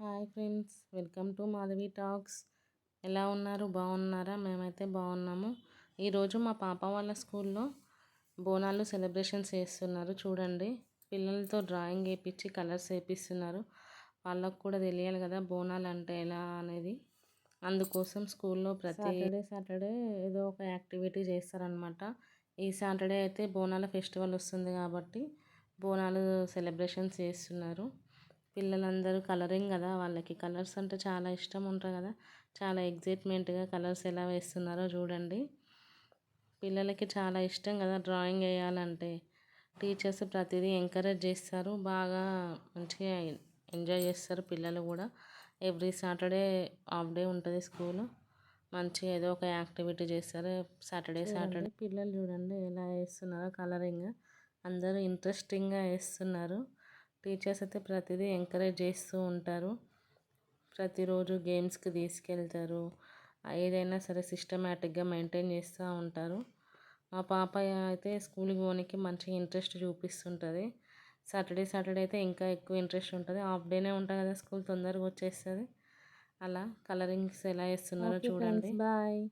Hi friends welcome to Madhavi talks. ఎలా ఉన్నారు? బాగున్నారా? మేమైతే బాగున్నాము. ఈరోజు మా పాప వాళ్ళ స్కూల్లో బోనాలు సెలబ్రేషన్స్ చేస్తున్నారు. చూడండి పిల్లలతో డ్రాయింగ్ వేయించి కలర్స్ వేపిస్తున్నారు. వాళ్ళకు కూడా తెలియాలి కదా బోనాలు అంటే ఎలా అనేది. అందుకోసం స్కూల్లో ప్రతి సాటర్డే సాటర్డే ఏదో ఒక యాక్టివిటీ చేస్తారనమాట ఈ సాటర్డే అయితే బోనాల ఫెస్టివల్ వస్తుంది కాబట్టి బోనాలు సెలబ్రేషన్స్ చేస్తున్నారు. పిల్లలందరూ కలరింగ్ కదా వాళ్ళకి కలర్స్ అంటే చాలా ఇష్టం ఉంటుంది కదా. చాలా ఎగ్జైట్మెంట్గా కలర్స్ ఎలా వేస్తున్నారో చూడండి. పిల్లలకి చాలా ఇష్టం కదా డ్రాయింగ్ వేయాలంటే. టీచర్స్ ప్రతిదీ ఎంకరేజ్ చేస్తారు బాగా మంచిగా ఎంజాయ్ చేస్తారు పిల్లలు కూడా. ఎవ్రీ సాటర్డే హాఫ్ డే ఉంటుంది స్కూల్. మంచిగా ఏదో ఒక యాక్టివిటీ చేస్తారు సాటర్డే సాటర్డే. పిల్లలు చూడండి ఎలా వేస్తున్నారో కలరింగ్. అందరూ ఇంట్రెస్టింగ్గా వేస్తున్నారు. టీచర్స్ అయితే ప్రతిదీ ఎంకరేజ్ చేస్తూ ఉంటారు. ప్రతిరోజు గేమ్స్కి తీసుకెళ్తారు. ఏదైనా సరే సిస్టమేటిక్గా మెయింటైన్ చేస్తూ ఉంటారు. మా పాప అయితే స్కూల్కి పోనీకి మంచిగా ఇంట్రెస్ట్ చూపిస్తుంటుంది. సాటర్డే సాటర్డే అయితే ఇంకా ఎక్కువ ఇంట్రెస్ట్ ఉంటుంది. హాఫ్ డేనే ఉంటుంది కదా స్కూల్ తొందరగా వచ్చేస్తుంది. అలా కలరింగ్స్ ఎలా వేస్తున్నారో చూడండి. బాయ్.